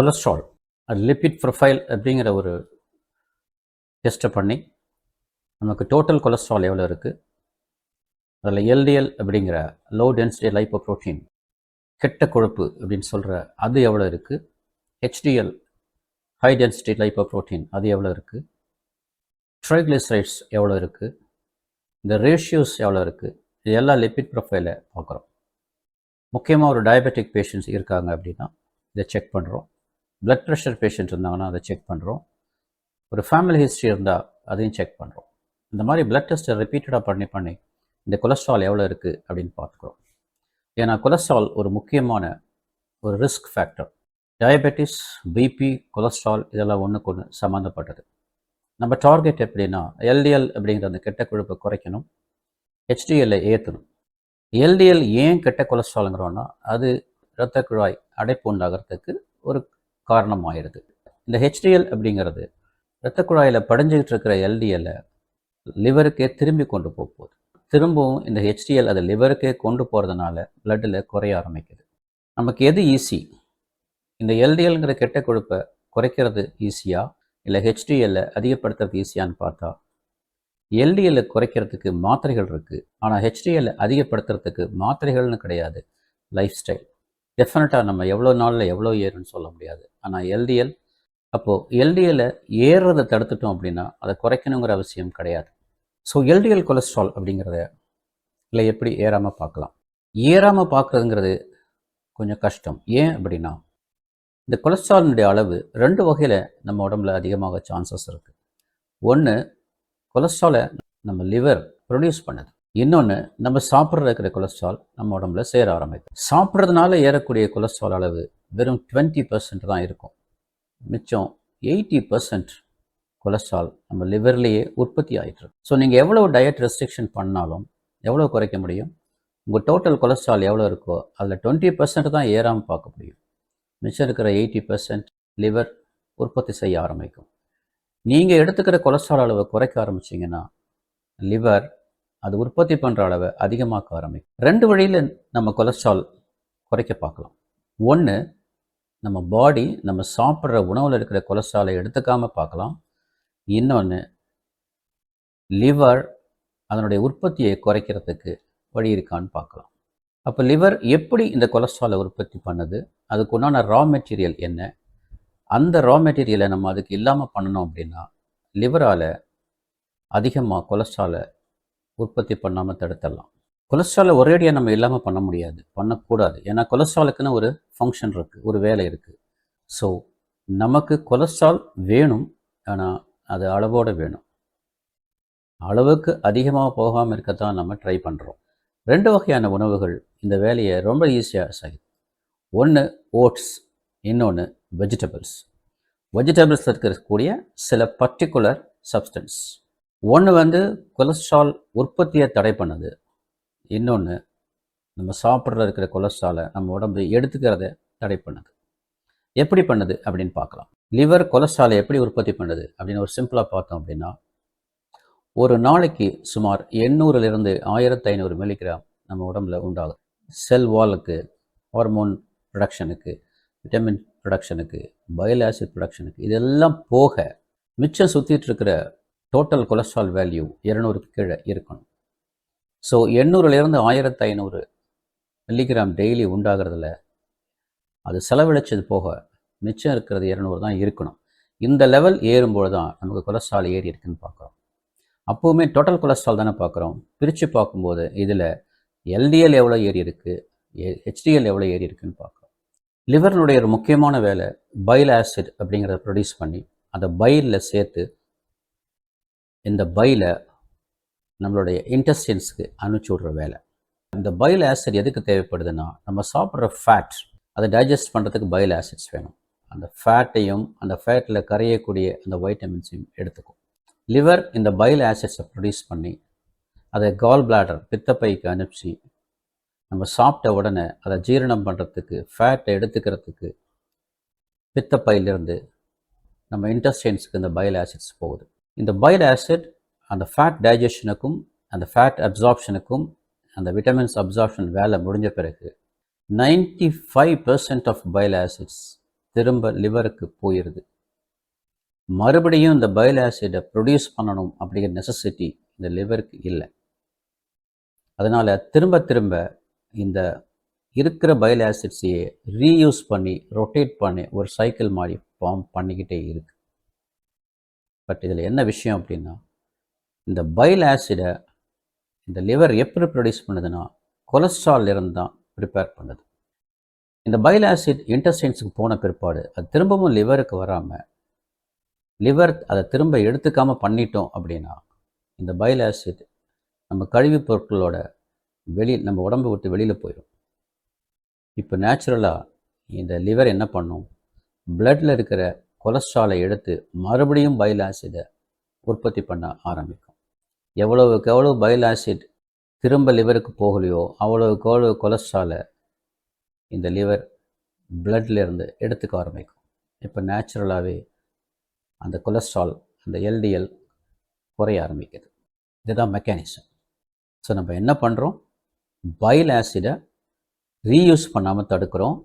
Cholesterol அது lipid profile அப்படிங்கிற ஒரு டெஸ்ட்டை பண்ணி நமக்கு டோட்டல் கொலஸ்ட்ரால் எவ்வளோ இருக்குது அதில் எல்டிஎல் அப்படிங்கிற லோ டென்சிட்டி லைப்போ ப்ரோட்டீன் கெட்ட கொழுப்பு அப்படின்னு சொல்கிற அது எவ்வளோ இருக்குது HDL high density lipoprotein அது எவ்வளோ இருக்குது ட்ரைக்ளிசரைட்ஸ் எவ்வளோ இருக்குது இந்த ரேஷியோஸ் எவ்வளோ இருக்குது இது எல்லா லிப்பிட் ப்ரொஃபைலை பார்க்குறோம் முக்கியமாக ஒரு டயபெட்டிக் பேஷண்ட்ஸ் இருக்காங்க அப்படின்னா இதை செக் பண்ணுறோம் பிளட் ப்ரெஷர் பேஷண்ட் இருந்தாங்கன்னா அதை செக் பண்ணுறோம் ஒரு ஃபேமிலி ஹிஸ்ட்ரி இருந்தால் அதையும் செக் பண்ணுறோம் இந்த மாதிரி பிளட் டெஸ்ட்டை ரிப்பீட்டடாக பண்ணி பண்ணி இந்த கொலஸ்ட்ரால் எவ்வளோ இருக்குது அப்படின்னு பார்த்துக்குறோம் ஏன்னா கொலஸ்ட்ரால் ஒரு முக்கியமான ஒரு risk factor diabetes BP cholesterol இதெல்லாம் ஒன்றுக்கு ஒன்று சம்மந்தப்பட்டது நம்ம டார்கெட் எப்படின்னா எல்டிஎல் அப்படிங்கிற அந்த கெட்ட கொழுப்பை குறைக்கணும். ஹெச்டிஎல்லை ஏற்றணும் எல்டிஎல் ஏன் கெட்ட கொலஸ்ட்ராலுங்கிறோன்னா அது இரத்த குழாய் அடைப்பு உண்டாகிறதுக்கு ஒரு காரணமாயிருது. இந்த ஹெச்டிஎல் அப்படிங்கிறது இரத்த குழாயில் படைஞ்சிக்கிட்டு இருக்கிற எல்டிஎல்லை லிவருக்கே திரும்பி கொண்டு போக போகுது திரும்பவும் இந்த ஹெச்டிஎல் அதை லிவருக்கே கொண்டு போகிறதுனால பிளட்டில் குறைய ஆரம்பிக்குது. நமக்கு எது ஈஸி? இந்த எல்டிஎல்ங்கிற கெட்ட கொழுப்பை குறைக்கிறது ஈஸியா? இல்லை ஹெச்டிஎல்லை அதிகப்படுத்துறது ஈஸியான்னு பார்த்தா எல்டிஎல்லை குறைக்கிறதுக்கு மாத்திரைகள் இருக்குது ஆனால் ஹெச்டிஎல்லை அதிகப்படுத்துறதுக்கு மாத்திரைகள்னு கிடையாது லைஃப் ஸ்டைல் டெஃபினட்டாக நம்ம எவ்வளோ நாளில் எவ்வளோ ஏறுன்னு சொல்ல முடியாது. ஆனால் எல்டிஎல் அப்போது எல்டிஎல்லை ஏறுறதை தடுத்துட்டோம் அப்படின்னா அதை குறைக்கணுங்கிற அவசியம் கிடையாது. ஸோ எல்டிஎல் கொலஸ்ட்ரால் அப்படிங்கிறத இல்லை எப்படி ஏறாமல் பார்க்கலாம்? ஏறாமல் பார்க்குறதுங்கிறது கொஞ்சம் கஷ்டம். ஏன் அப்படின்னா இந்த கொலஸ்ட்ராலினுடைய அளவு ரெண்டு வகையில் நம்ம உடம்புல அதிகமாக சான்சஸ் இருக்குது ஒன்று கொலஸ்ட்ராலை நம்ம லிவர் ப்ரொடியூஸ் பண்ணுது. இன்னொன்று நம்ம சாப்பிட்ற இருக்கிற கொலஸ்ட்ரால் நம்ம உடம்புல சேர ஆரம்பிக்கும். சாப்பிட்றதுனால ஏறக்கூடிய கொலஸ்ட்ரால் அளவு வெறும் டுவெண்ட்டி பர்சன்ட் தான் இருக்கும். மிச்சம் எயிட்டி பர்சன்ட் கொலஸ்ட்ரால் நம்ம லிவர்லேயே உற்பத்தி ஆகிட்டுருக்கு ஸோ நீங்கள் எவ்வளோ டயட் ரெஸ்ட்ரிக்ஷன் பண்ணாலும் எவ்வளோ குறைக்க முடியும்? உங்கள் டோட்டல் கொலஸ்ட்ரால் எவ்வளோ இருக்கோ அதில் டுவெண்ட்டி பர்சன்ட் தான் ஏறாமல் பார்க்க முடியும். மிச்சம் இருக்கிற எயிட்டி பர்சன்ட் லிவர் உற்பத்தி செய்ய ஆரம்பிக்கும். நீங்கள் எடுத்துக்கிற கொலஸ்ட்ரால் அளவை குறைக்க ஆரம்பிச்சிங்கன்னா லிவர் அது உற்பத்தி பண்ணுற அளவை அதிகமாக்க ஆரம்பிக்கும். ரெண்டு வழியில் நம்ம கொலஸ்ட்ரால் குறைக்க பார்க்கலாம். ஒன்று நம்ம பாடி நம்ம சாப்பிட்ற உணவில் இருக்கிற கொலஸ்ட்ராலை எடுத்துக்காமல் பார்க்கலாம். இன்னொன்று லிவர் அதனுடைய உற்பத்தியை குறைக்கிறதுக்கு வழி இருக்கான்னு பார்க்கலாம். அப்போ லிவர் எப்படி இந்த கொலஸ்ட்ராலை உற்பத்தி பண்ணுது? அதுக்கு உண்டான ரா மெட்டீரியல் என்ன? அந்த ரா மெட்டீரியலை நம்ம அதுக்கு இல்லாமல் பண்ணணும் அப்படின்னா லிவரால் அதிகமாக கொலஸ்ட்ராலை உற்பத்தி பண்ணாமல் தடுத்துடலாம் கொலஸ்ட்ராலை ஒரேடியாக நம்ம இல்லாமல் பண்ண முடியாது. பண்ணக்கூடாது. ஏன்னா கொலஸ்ட்ராலுக்குன்னு ஒரு ஃபங்க்ஷன் இருக்குது ஒரு வேலை இருக்குது ஸோ நமக்கு கொலஸ்ட்ரால் வேணும். ஆனால் அது அளவோடு வேணும். அளவுக்கு அதிகமாக போகாமல் இருக்கத்தான் நம்ம ட்ரை பண்ணுறோம் ரெண்டு வகையான உணவுகள் இந்த வேலையை ரொம்ப ஈஸியாக செய்யுது ஒன்று ஓட்ஸ் இன்னொன்று வெஜிடபிள்ஸ் வெஜிடபிள்ஸ் இருக்கக்கூடிய சில பர்டிகுலர் சப்ஸ்டன்ஸ் ஒன்று வந்து கொலஸ்ட்ரால் உற்பத்தியை தடை பண்ணுது. இன்னொன்று நம்ம சாப்பிட்ற இருக்கிற கொலஸ்ட்ராலை நம்ம உடம்பு எடுத்துக்கிறத தடை பண்ணுது. எப்படி பண்ணுது அப்படின்னு பார்க்கலாம். லிவர் கொலஸ்ட்ராலை எப்படி உற்பத்தி பண்ணுது அப்படின்னு ஒரு சிம்பிளாக பார்த்தோம் அப்படின்னா ஒரு நாளைக்கு சுமார் எண்ணூறுலேருந்து ஆயிரத்தி ஐநூறு மில்லிகிராம் நம்ம உடம்புல உண்டாகும். செல் வாலுக்கு ஹார்மோன் ப்ரொடக்ஷனுக்கு விட்டமின் ப்ரொடக்ஷனுக்கு பயில் ஆசிட் ப்ரொடக்ஷனுக்கு இதெல்லாம் போக மிச்சம் சுற்றிட்டு இருக்கிற டோட்டல் கொலஸ்ட்ரால் வேல்யூ இரநூறுக்கு கீழே இருக்கணும். ஸோ எண்ணூறுலேருந்து ஆயிரத்து ஐநூறு மில்லிகிராம் டெய்லி உண்டாகிறதுல அது செலவழிச்சது போக மிச்சம் இருக்கிறது இரநூறு தான் இருக்கணும். இந்த லெவல் ஏறும்போது தான் நமக்கு கொலஸ்ட்ரால் ஏறி இருக்குன்னு பார்க்குறோம். அப்போவுமே டோட்டல் கொலஸ்ட்ரால் தானே பார்க்குறோம். பிரித்து பார்க்கும்போது இதில் எல்டிஎல் எவ்வளோ ஏறி இருக்குது ஹெச்டிஎல் எவ்வளோ ஏறி இருக்குன்னு பார்க்குறோம். லிவர்னுடைய ஒரு முக்கியமான வேலை பைல் ஆசிட் அப்படிங்கிறத ப்ரொடியூஸ் பண்ணி அதை பைலில் சேர்த்து இந்த பையில் நம்மளுடைய இன்டெஸ்டின்ஸ்க்கு அனுப்பிச்சி விட்ற வேலை. இந்த பைல் ஆசிட் எதுக்கு தேவைப்படுதுன்னா நம்ம சாப்பிட்ற ஃபேட் அதை டைஜஸ்ட் பண்ணுறதுக்கு பைல் ஆசிட்ஸ் வேணும். அந்த ஃபேட்டையும் அந்த ஃபேட்டில் கரையக்கூடிய அந்த வைட்டமின்ஸையும் எடுத்துக்கும். லிவர் இந்த பைல் ஆசிட்ஸை ப்ரொடியூஸ் பண்ணி அதை கால் பிளாடர் பித்தப்பைக்கு அனுப்பிச்சி நம்ம சாப்பிட்ட உடனே அதை ஜீரணம் பண்ணுறதுக்கு ஃபேட்டை எடுத்துக்கிறதுக்கு பித்தப்பையிலிருந்து நம்ம இன்டஸ்டைன்ஸுக்கு இந்த பைல் ஆசிட்ஸ் போகுது. இந்த பைல் ஆசிட் அந்த ஃபேட் டைஜஷனுக்கும் அந்த ஃபேட் அப்சார்ப்ஷனுக்கும் அந்த விட்டமின்ஸ் அப்சார்ப்ஷன் வேலை முடிஞ்ச பிறகு ninety five percent of bile acids திரும்ப லிவருக்கு போயிடுது மறுபடியும் இந்த பைல் ஆசிடை ப்ரொடியூஸ் பண்ணணும் அப்படிங்கிற நெசசிட்டி இந்த லிவருக்கு இல்லை. அதனால் திரும்ப திரும்ப இந்த இருக்கிற பைல் ஆசிட்ஸையே ரீயூஸ் பண்ணி ரொட்டேட் பண்ணி ஒரு சைக்கிள் மாதிரி ஃபார்ம் பண்ணிக்கிட்டே இருக்குது பட் இதில் என்ன விஷயம் அப்படின்னா இந்த பைல் ஆசிடை இந்த லிவர் எப்படி ப்ரொடியூஸ் பண்ணுதுன்னா கொலஸ்ட்ரால் இருந்து தான் ப்ரிப்பேர் பண்ணுது. இந்த பைல் ஆசிட் இன்டஸ்டைன்ஸுக்கு போன பிற்பாடு அது திரும்பவும் லிவருக்கு வராமல் லிவர் அதை திரும்ப எடுத்துக்காமல் பண்ணிட்டோம் அப்படின்னா இந்த பைல் ஆசிட் நம்ம கழிவுப் பொருட்களோட வெளி நம்ம உடம்பு விட்டு வெளியில் போயிடும் இப்போ நேச்சுரலாக இந்த லிவர் என்ன பண்ணும்? பிளட்டில் இருக்கிற கொலஸ்ட்ராலை எடுத்து மறுபடியும் பைல் ஆசிடை உற்பத்தி பண்ண ஆரம்பிக்கும். எவ்வளவுக்கு எவ்வளோ பைல் ஆசிட் திரும்ப லிவருக்கு போகலையோ அவ்வளவுக்கு எவ்வளோ கொலஸ்ட்ராலை இந்த லிவர் பிளட்லேருந்து எடுத்துக்க ஆரம்பிக்கும். இப்போ நேச்சுரலாகவே அந்த கொலஸ்ட்ரால் அந்த எல்டிஎல் குறைய ஆரம்பிக்குது. இதுதான் மெக்கானிசம். ஸோ நம்ம என்ன பண்ணுறோம் பைல் ஆசிடை ரீயூஸ் பண்ணாமல் தடுக்கிறோம்.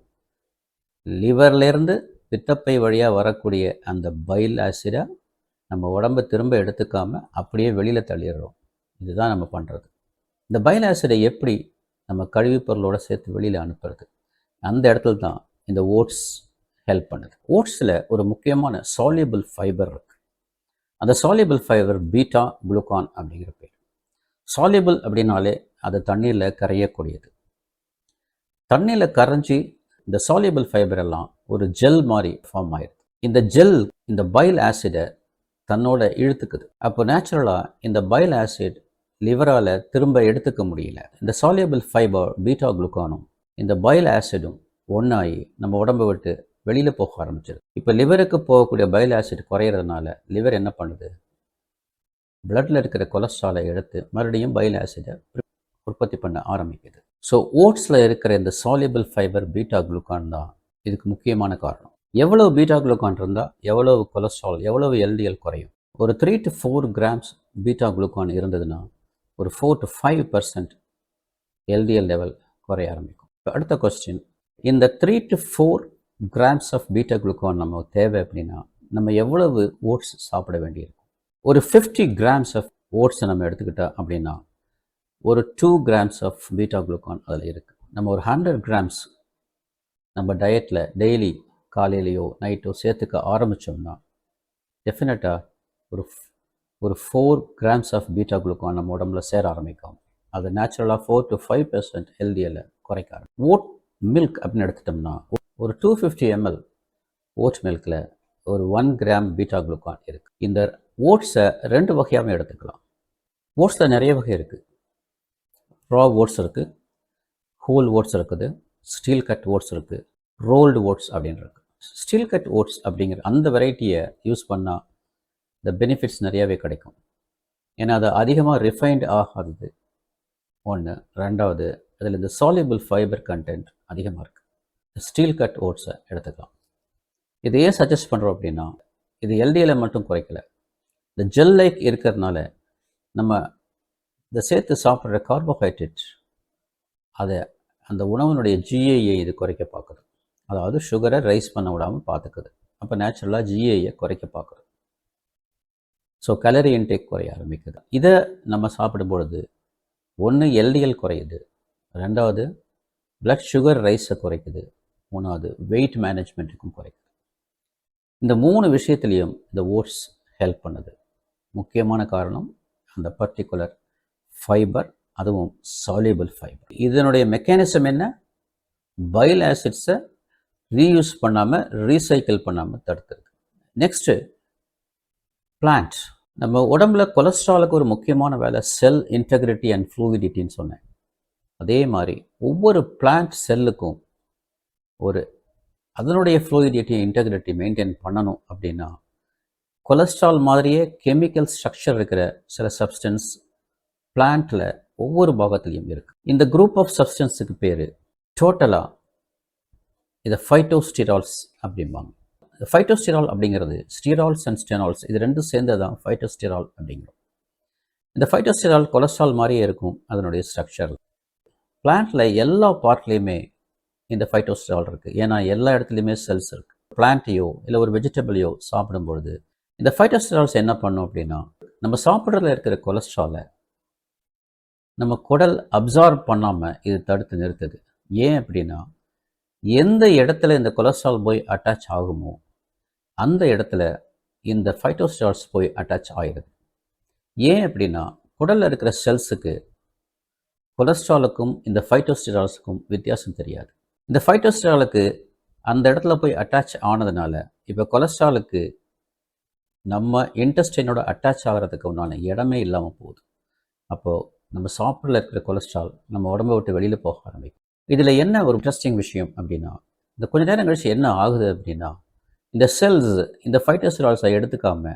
லிவர்லேருந்து பித்தப்பை வழியாக வரக்கூடிய அந்த பைல் ஆசிடை நம்ம உடம்பை திரும்ப எடுத்துக்காம அப்படியே வெளியில் தள்ளிடுறோம். இதுதான் நம்ம பண்ணுறது இந்த பைல் ஆசிடை எப்படி நம்ம கழிவுப் பொருளோட சேர்த்து வெளியில் அனுப்புறது? அந்த இடத்துல தான் இந்த ஓட்ஸ் ஹெல்ப் பண்ணுது. ஓட்ஸில் ஒரு முக்கியமான சாலியபிள் ஃபைபர் இருக்குது அந்த சாலியபிள் ஃபைபர் பீட்டா குளுக்கான் அப்படிங்கிற பேர். சாலியபிள் அப்படின்னாலே அது தண்ணீரில் கரையக்கூடியது. தண்ணியில் கரைஞ்சி இந்த சாலியபிள் ஃபைபர் எல்லாம் ஒரு ஜெல் மாதிரி ஃபார்ம் ஆயிடுது. இந்த ஜெல் இந்த பைல் ஆசிடை தன்னோட இழுத்துக்குது. அப்போ நேச்சுரலாக இந்த பைல் ஆசிட் லிவரால் திரும்ப எடுத்துக்க முடியல. இந்த சாலியபிள் ஃபைபர் பீட்டா குளுக்கானும் இந்த பைல் ஆசிடும் ஒன்றாகி நம்ம உடம்பை விட்டு வெளியில் போக ஆரம்பிச்சிருது. இப்போ லிவருக்கு போகக்கூடிய பைல் ஆசிட் குறையிறதுனால லிவர் என்ன பண்ணுது? பிளட்டில் இருக்கிற கொலஸ்ட்ராலை எடுத்து மறுபடியும் பைல் ஆசிடை உற்பத்தி பண்ண ஆரம்பிக்குது. ஸோ ஓட்ஸில் இருக்கிற இந்த சாலியபிள் ஃபைபர் பீட்டா குளுக்கான் தான் இதுக்கு முக்கியமான காரணம். எவ்வளவு பீட்டா குளுக்கான் இருந்தால் எவ்வளவு கொலஸ்ட்ரால் எவ்வளவு எல்டிஎல் குறையும்? ஒரு three to four grams beta glucan இருந்ததுன்னா ஒரு four to five percent LDL level குறைய ஆரம்பிக்கும். இப்போ அடுத்த கொஸ்டின் இந்த three to four grams of beta glucan நம்ம தேவை அப்படின்னா நம்ம எவ்வளவு ஓட்ஸ் சாப்பிட வேண்டியிருக்கும்? ஒரு ஃபிஃப்டி கிராம்ஸ் ஆஃப் ஓட்ஸை நம்ம எடுத்துக்கிட்டோம் அப்படின்னா ஒரு two grams of beta glucan அதில் இருக்குது நம்ம ஒரு ஹண்ட்ரட் கிராம்ஸ் நம்ம டயட்டில் டெய்லி காலையிலையோ நைட்டோ சேர்த்துக்க ஆரம்பித்தோம்னா டெஃபினட்டாக ஒரு ஒரு four grams of beta glucan நம்ம உடம்புல சேர ஆரம்பிக்கும். அது நேச்சுரலாக ஃபோர் டு ஃபைவ் பர்சன்ட் ஹெல்தியில் குறைக்க ஆரம்பிக்கும். ஓட் மில்க் அப்படின்னு எடுத்துட்டோம்னா ஒரு டூ ஃபிஃப்டி எம்எல் ஓட் மில்கில் ஒரு ஒன் கிராம் பீட்டா குளுக்கான் இருக்குது இந்த ஓட்ஸை ரெண்டு வகையாகவும் எடுத்துக்கலாம். ஓட்ஸில் நிறைய வகை இருக்குது ரா ஓட்ஸ் இருக்குது ஹோல் ஓட்ஸ் இருக்குது ஸ்டீல் கட் ஓட்ஸ் இருக்குது ரோல்டு ஓட்ஸ் அப்படின்னு ஸ்டீல் கட் ஓட்ஸ் அப்படிங்கிற அந்த வெரைட்டியை யூஸ் பண்ணால் இந்த பெனிஃபிட்ஸ் நிறையாவே கிடைக்கும். ஏன்னா அது அதிகமாக ரிஃபைன்ட் ஆகாதது. ஒன்று ரெண்டாவது அதில் இந்த சால்யூபிள் ஃபைபர் கண்டென்ட் அதிகமாக இருக்குது ஸ்டீல் கட் ஓட்ஸை எடுத்துக்கலாம். இதை ஏன் சஜஸ்ட் பண்ணுறோம் அப்படின்னா இது எல்டிஎலை மட்டும் குறைக்கல. இந்த ஜெல் லைக் இருக்கிறதுனால நம்ம இந்த சேர்த்து சாப்பிட்ற கார்போஹைட்ரேட் அதை அந்த உணவினுடைய ஜிஏஏ இது குறைக்க பார்க்குது. அதாவது சுகரை ரைஸ் பண்ண விடாமல் பார்த்துக்குது. அப்போ நேச்சுரலாக ஜிஏயை குறைக்க பார்க்குது. ஸோ கலரி இன்டேக் குறைய ஆரம்பிக்குது. இதை நம்ம சாப்பிடும் பொழுது ஒன்று எல்டிஎல் குறையுது. ரெண்டாவது பிளட் சுகர் ரைஸை குறைக்குது. மூணாவது வெயிட் மேனேஜ்மெண்ட்டுக்கும் குறைக்குது. இந்த மூணு விஷயத்துலேயும் இந்த ஓட்ஸ் ஹெல்ப் பண்ணுது. முக்கியமான காரணம் அந்த பர்டிகுலர் ஃபைபர் அதுவும் சாலியபிள் ஃபைபர் இதனுடைய மெக்கானிசம் என்ன? பைல் ஆசிட்ஸை ரீயூஸ் பண்ணாமல் ரீசைக்கிள் பண்ணாமல் தடுத்துருக்கு. நெக்ஸ்ட்டு பிளான்ட் நம்ம உடம்புல கொலஸ்ட்ராலுக்கு ஒரு முக்கியமான வேலை செல் இன்டெகிரிட்டி அண்ட் ஃப்ளூவிடிட்டின்னு சொன்னேன். அதே மாதிரி ஒவ்வொரு பிளான்ட் செல்லுக்கும் ஒரு அதனுடைய ஃப்ளூயிடிட்டி இன்டெகிரிட்டி மெயின்டைன் பண்ணணும் அப்படின்னா கொலஸ்ட்ரால் மாதிரியே கெமிக்கல் ஸ்ட்ரக்சர் இருக்கிற சில சப்ஸ்டன்ஸ் பிளான்ட்டில் ஒவ்வொரு பாகத்துலேயும் இருக்குது இந்த குரூப் ஆஃப் சப்ஸ்டன்ஸுக்கு பேர் டோட்டலாக இதை ஃபைட்டோஸ்டிரால்ஸ் அப்படிம்பாங்க. இந்த ஃபைட்டோஸ்டிரால் அப்படிங்கிறது ஸ்டீரால்ஸ் அண்ட் ஸ்டெனால்ஸ் இது ரெண்டும் சேர்ந்து தான் ஃபைட்டோஸ்டிரால் அப்படிங்கிறோம். இந்த ஃபைட்டோஸ்டிரால் கொலஸ்ட்ரால் மாதிரியே இருக்கும் அதனுடைய ஸ்ட்ரக்சர் பிளான்ட்டில் எல்லா பார்ட்லேயுமே இந்த ஃபைட்டோஸ்டிரால் இருக்குது ஏன்னா எல்லா இடத்துலையுமே செல்ஸ் இருக்குது பிளான்ட்டையோ இல்லை ஒரு வெஜிடபிளையோ சாப்பிடும்பொழுது இந்த ஃபைட்டோஸ்டிரால்ஸ் என்ன பண்ணும் அப்படின்னா நம்ம சாப்பிட்றதுல இருக்கிற கொலஸ்ட்ராலை நம்ம குடல் அப்சார்ப் பண்ணாமல் இது தடுத்து நிறுத்துது. ஏன் அப்படின்னா எந்த இடத்துல இந்த கொலஸ்ட்ரால் போய் அட்டாச் ஆகுமோ அந்த இடத்துல இந்த ஃபைட்டோஸ்டால்ஸ் போய் அட்டாச் ஆகிடுது ஏன் அப்படின்னா குடலில் இருக்கிற செல்ஸுக்கு கொலஸ்ட்ராலுக்கும் இந்த ஃபைட்டோஸ்டிரால்ஸுக்கும் வித்தியாசம் தெரியாது. இந்த ஃபைட்டோஸ்டிராலுக்கு அந்த இடத்துல போய் அட்டாச் ஆனதுனால இப்போ கொலஸ்ட்ராலுக்கு நம்ம இன்டெஸ்டைனோட அட்டாச் ஆகிறதுக்கு உண்டான இடமே இல்லாமல் போகுது. அப்போது நம்ம சாப்பிட்ல இருக்கிற கொலஸ்ட்ரால் நம்ம உடம்பை விட்டு வெளியில் போக ஆரம்பிக்கும். இதில் என்ன ஒரு இன்ட்ரெஸ்டிங் விஷயம் அப்படின்னா இந்த கொஞ்ச நேரம் கழிச்சு என்ன ஆகுது அப்படின்னா இந்த செல்ஸ் இந்த ஃபைட்டோஸ்டிரால்ஸை எடுத்துக்காம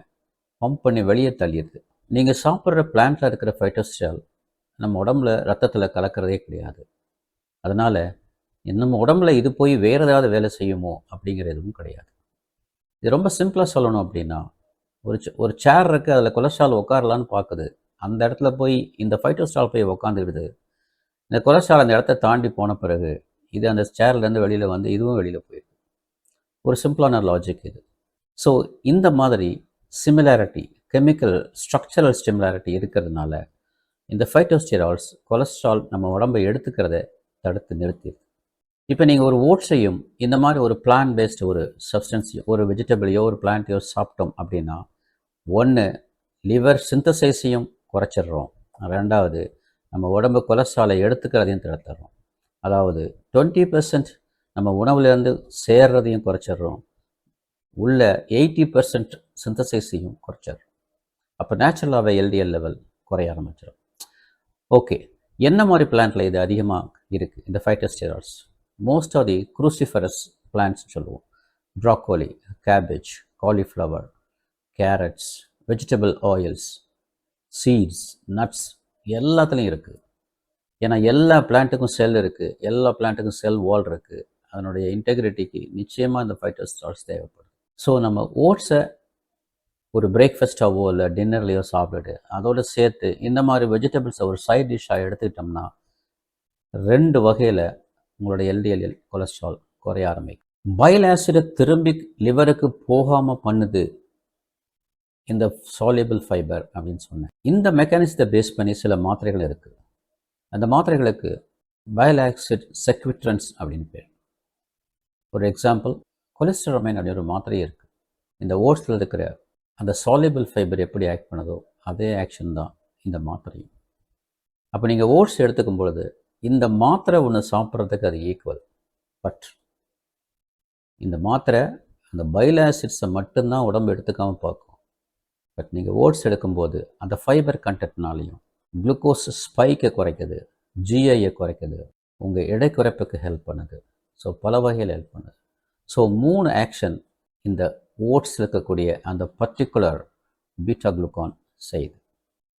பம்ப் பண்ணி வெளியே தள்ளிடுது. நீங்கள் சாப்பிட்ற பிளான்ட்டில் இருக்கிற ஃபைட்டோஸ்டிரால் நம்ம உடம்புல ரத்தத்தில் கலக்கிறதே கிடையாது. அதனால் நம்ம உடம்புல இது போய் வேறு ஏதாவது வேலை செய்யுமோ அப்படிங்கிற எதுவும் கிடையாது. இது ரொம்ப சிம்பிளாக சொல்லணும் அப்படின்னா ஒரு ஒரு சேர் இருக்குது அதில் கொலஸ்ட்ரால் உட்காரலான்னு பார்க்குது. அந்த இடத்துல போய் இந்த ஃபைட்டோஸ்டால் போய் உக்காந்துக்கிடுது இந்த கொலஸ்ட்ரால் அந்த இடத்த தாண்டி போன பிறகு இது அந்த சேர்லேருந்து வெளியில் வந்து இதுவும் வெளியில் போயிடுது ஒரு சிம்பிளான லாஜிக் இது. ஸோ இந்த மாதிரி சிமிலாரிட்டி கெமிக்கல் ஸ்ட்ரக்சரல் சிமிலாரிட்டி இருக்கிறதுனால இந்த ஃபைட்டோஸ்டிரால்ஸ் கொலஸ்ட்ரால் நம்ம உடம்பை எடுத்துக்கிறத தடுத்து நிறுத்திடுது இப்போ நீங்கள் ஒரு ஓட்ஸையும் இந்த மாதிரி ஒரு பிளான் பேஸ்டு ஒரு சப்ஸ்டன்ஸையும் ஒரு வெஜிடபிளையோ ஒரு பிளான்ட்டையோ சாப்பிட்டோம் அப்படின்னா ஒன்று லிவர் சிந்தசைஸையும் குறைச்சிடுறோம். ரெண்டாவது நம்ம உடம்பு கொலஸ்ட்ராலை எடுத்துக்கிறதையும் திறத்துறோம் அதாவது டுவெண்ட்டி பர்சன்ட் நம்ம உணவுலேருந்து சேர்றதையும் குறைச்சிடுறோம். உள்ள எயிட்டி பர்சன்ட் சிந்தசைஸையும் குறைச்சிடுறோம். அப்போ நேச்சுரலாகவே எல்டிஎல் லெவல் குறைய ஆரம்பிச்சிடும். ஓகே என்ன மாதிரி பிளான்ட்ல இது அதிகமாக இருக்குது இந்த phytosterols most of the cruciferous plants சொல்லுவோம். Broccoli cabbage cauliflower carrots vegetable oils seeds nuts எல்லாத்துலேயும் இருக்குது ஏன்னா எல்லா பிளான்ட்டுக்கும் செல் இருக்குது எல்லா பிளான்ட்டுக்கும் செல் வால் இருக்குது அதனுடைய இன்டெகிரிட்டிக்கு நிச்சயமாக இந்த ஃபைட்டோஸ்டால்ஸ் தேவைப்படும் ஸோ நம்ம ஓட்ஸை ஒரு பிரேக்ஃபாஸ்ட்டாகவோ இல்லை டின்னர்லேயோ சாப்பிட்டுட்டு அதோட சேர்த்து இந்த மாதிரி வெஜிடபிள்ஸை ஒரு சைட் டிஷ்ஷாக எடுத்துக்கிட்டோம்னா ரெண்டு வகையில் உங்களோட எல்டிஎல்எல் கொலஸ்ட்ரால் குறைய ஆரம்பிக்கும். பைல் ஆசிடை திரும்பி லிவருக்கு போகாமல் பண்ணுது இந்த சாலியபிள் ஃபைபர் அப்படின்னு சொன்னேன். இந்த மெக்கானிசத்தை பேஸ் பண்ணி சில மாத்திரைகள் இருக்குது அந்த மாத்திரைகளுக்கு பைல் ஆக்சிட் செக்விட்ரன்ஸ் அப்படின்னு பேர். ஒரு எக்ஸாம்பிள் கொலஸ்ட்ரமைன் அப்படின்னு ஒரு மாத்திரை இருக்குது இந்த ஓட்ஸில் இருக்கிற அந்த சாலியபிள் ஃபைபர் எப்படி ஆக்ட் பண்ணுதோ அதே ஆக்ஷன் தான் இந்த மாத்திரையும். அப்போ நீங்கள் ஓட்ஸ் எடுத்துக்கும் பொழுது இந்த மாத்திரை ஒன்று சாப்பிட்றதுக்கு அது ஈக்குவல் பட் இந்த மாத்திரை அந்த பைல் ஆசிட்ஸை மட்டும்தான் உடம்பு எடுத்துக்காமல் பார்க்கும். பட் நீங்கள் ஓட்ஸ் எடுக்கும்போது அந்த ஃபைபர் கண்டென்ட்னாலையும் குளுக்கோஸ் ஸ்பைக்கை குறைக்குது ஜிஐயை குறைக்குது உங்கள் எடை குறைப்புக்கு ஹெல்ப் பண்ணுது. ஸோ பல வகையில் ஹெல்ப் பண்ணுது. ஸோ மூணு ஆக்ஷன் இந்த ஓட்ஸ் இருக்கக்கூடிய அந்த பர்டிகுலர் பீட்டா குளுக்கான் செய்யுது.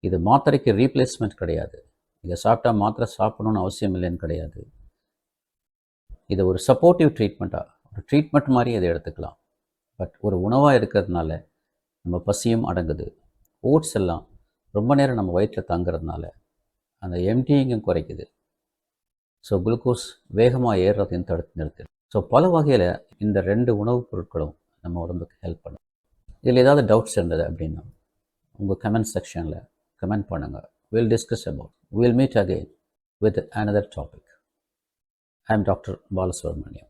இது மாத்திரைக்கு ரீப்ளேஸ்மெண்ட் கிடையாது. இதை சாப்பிட்டா மாத்திரை சாப்பிடணும்னு அவசியம் இல்லைன்னு கிடையாது. இதை ஒரு சப்போர்ட்டிவ் ட்ரீட்மெண்ட்டாக ஒரு ட்ரீட்மெண்ட் மாதிரி இதை எடுத்துக்கலாம். பட் ஒரு உணவாக இருக்கிறதுனால நம்ம பசியும் அடங்குது. ஓட்ஸ் எல்லாம் ரொம்ப நேரம் நம்ம வயிற்றில் தங்குறதுனால அந்த எம்டிங்கும் குறைக்குது. ஸோ குளுக்கோஸ் வேகமாக ஏறுறதையும் தடுத்து நிறுத்துது. ஸோ பல வகையில் இந்த ரெண்டு உணவுப் பொருட்களும் நம்ம உடம்புக்கு ஹெல்ப் பண்ணும். இதில் ஏதாவது டவுட்ஸ் இருந்தது அப்படின்னா உங்கள் கமெண்ட் செக்ஷனில் கமெண்ட் பண்ணுங்கள் will discuss about will meet again with another topic I am doctor Balasubramaniam